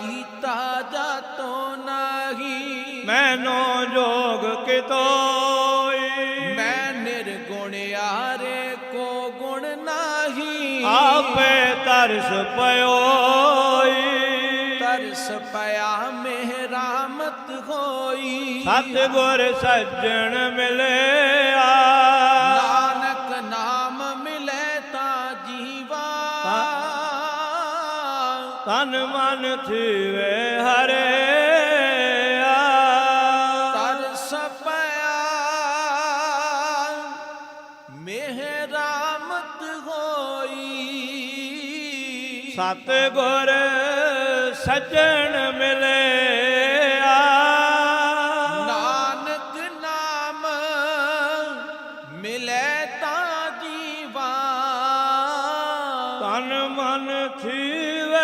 ਕੀਤਾ ਜਾਤੋ ਨਾਹੀ। ਮੈਨੋ ਜੋਗ ਕਿਤੋਈ ਮੈਂ ਨਿਰਗੁਣ ਆਰੇ ਕੋ ਗੁਣ ਨਾਹੀ। ਆਪੇ ਤਰਸ ਪਇਓਈ ਤਰਸ ਪਿਆ ਮਿਹਰਾਮਤ ਹੋਈ। ਸਤ ਗੁਰ ਸੱਜਣ ਮਿਲਿਆ। ਨਾਨਕ ਨਾਮ ਮਿਲੇ ਤਾਂ ਜੀਵਾ। ਤਨ ਮਨ ਥਿਵੇ ਹਰੇ ਆ। ਤਰ ਸਪਿਆ ਹੋਈ। ਸਤ ਗੁਰ ਸਜਣ ਮਿਲੇ ਆ। ਨਾਨਕ ਨਾਮ ਮਿਲੇ ਤਾਂ ਜੀਵਾ। ਤਨ ਮਨ ਥੀਵੇ